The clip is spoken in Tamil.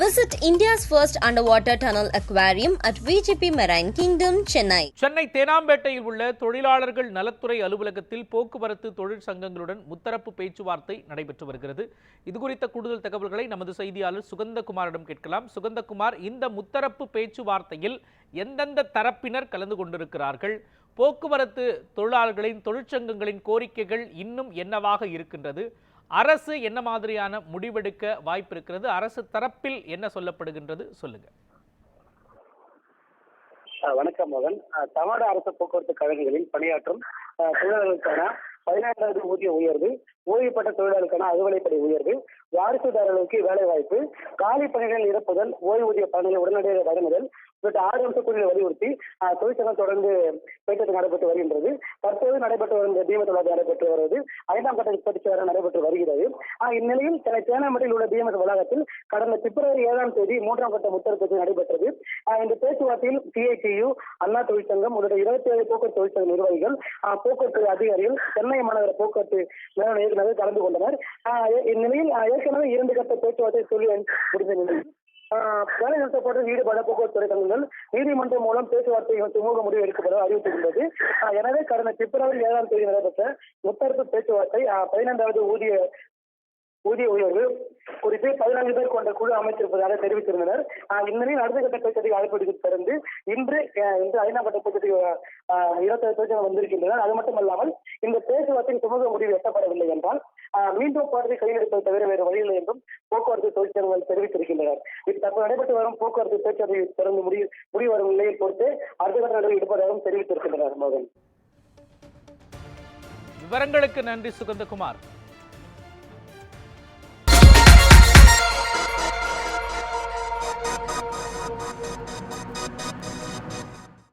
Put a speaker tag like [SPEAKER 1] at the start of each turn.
[SPEAKER 1] Visit India's first underwater tunnel aquarium at VGP marine kingdom
[SPEAKER 2] Chennai Chennai தேனாம்பேட்டையில் உள்ள தொழிலாளர்கள் நலத்துறை அலுவலகத்தில் போக்குவரத்து தொழிற்சங்கங்களுடன் முத்தரப்பு பேச்சுவார்த்தை நடைபெற்று வருகிறது. இது குறித்த கூடுதல் தகவல்களை நமது செய்தியாளர் சுகந்தகுமாரிடம் கேட்கலாம். சுகந்தகுமார் இந்த முத்தரப்பு பேச்சுவார்த்தையில் எந்தெந்த தரப்பினர் கலந்து கொண்டிருக்கிறார்கள்? போக்குவரத்து தொழிலாளர்களின் தொழிற்சங்கங்களின் கோரிக்கைகள் இன்னும் என்னவாக இருக்கின்றது? அரசு என்ன மாதிரியான முடிவெடுக்க வாய்ப்பு இருக்கிறது அரசு தரப்பில் என்ன சொல்லப்படுகின்றது? சொல்லுங்க.
[SPEAKER 3] வணக்கம் மகன். தமிழக அரசு போக்குவரத்து கழகங்களில் பணியாற்றும் தொழிலாளர்களுக்கான பதினேழாவது ஊதிய உயர்வு ஓய்வுபட்ட பெற்ற தொழிலாளர்களுக்கான உயர்வு வாரிசுதாரர்களுக்கு வேலை வாய்ப்பு காலி பணிகள் நிரப்புதல் ஓய்வூதிய பணிகளை உடனடியாக வழங்குதல் பட் ஆறு அம்சக்குழுவை வலியுறுத்தி தொழிற்சங்கம் தொடர்ந்து பேச்சு நடைபெற்று வருகின்றது. தற்போது நடைபெற்று வரும் பீம பிஎம்எஸ் நடைபெற்று வருவது ஐந்தாம் கட்ட பேச்சுவார்த்தை நடைபெற்று வருகிறது. இந்நிலையில் சென்னை தேனாம்பேட்டையில் உள்ள பிஎம்எஸ் வளாகத்தில் கடந்த பிப்ரவரி ஏழாம் தேதி மூன்றாம் கட்ட முத்தரப்பு நடைபெற்றது. அஹ் இந்த பேச்சுவார்த்தையில் சிஐடியு அண்ணா தொழிற்சங்கம் உள்ளிட்ட இருபத்தி ஏழு போக்குவரத்து தொழிற்சங்க நிர்வாகிகள் போக்குவரத்து அதிகாரிகள் சென்னை மாநகர போக்குவரத்து நிறுவன இயக்குநர்கள் கலந்து கொண்டனர். இந்நிலையில் ஏற்கனவே இரண்டு கட்ட பேச்சுவார்த்தை சொல்லி முடிந்த நிலையில் வேலை நிறுத்தப்பட்ட ஈடுபட போக்குவரத்து துறைகளுடன் நீதிமன்றம் மூலம் பேச்சுவார்த்தை சுமூக முடிவு எடுக்கப்பட அறிவித்திருந்தது. எனவே கடந்த பிப்ரவரி ஏழாம் தேதி நடைபெற்ற முத்தரப்பு பேச்சுவார்த்தை பதினைந்தாவது ஊதிய ஊதிய உயர்வு குறித்து பதினான்கு பேர் கொண்ட குழு அமைத்திருப்பதாக தெரிவித்திருந்தனர். ஆஹ் இந்நிலையில் அடுத்த கட்ட பேச்சத்தை அழைப்பதற்கு தொடர்ந்து இன்று இன்று ஐநா கட்ட பேச்சத்தை இருபத்தி பேச்சு வந்திருக்கின்றனர் அது மட்டுமல்லாமல் இந்த பேச்சுவார்த்தையின் சுமூக முடிவு எட்டப்படவில்லை என்றால் மீண்டும் போராட்டத்தை கையில் எடுப்பதை தவிர வேறு வழியில்லை என்றும் போக்குவரத்து தொழிற்சங்கங்கள் தெரிவித்திருக்கின்றனர். இது தற்போது நடைபெற்று வரும் போக்குவரத்து பேச்சுவார்த்தை தொடர்ந்து முடிவு முடிவு வரும் நிலையை பொறுத்து அடுத்த கட்ட நடவடிக்கை எடுப்பதாகவும் தெரிவித்திருக்கின்றனர் மோகன்.
[SPEAKER 2] விவரங்களுக்கு நன்றி சுகந்தகுமார்.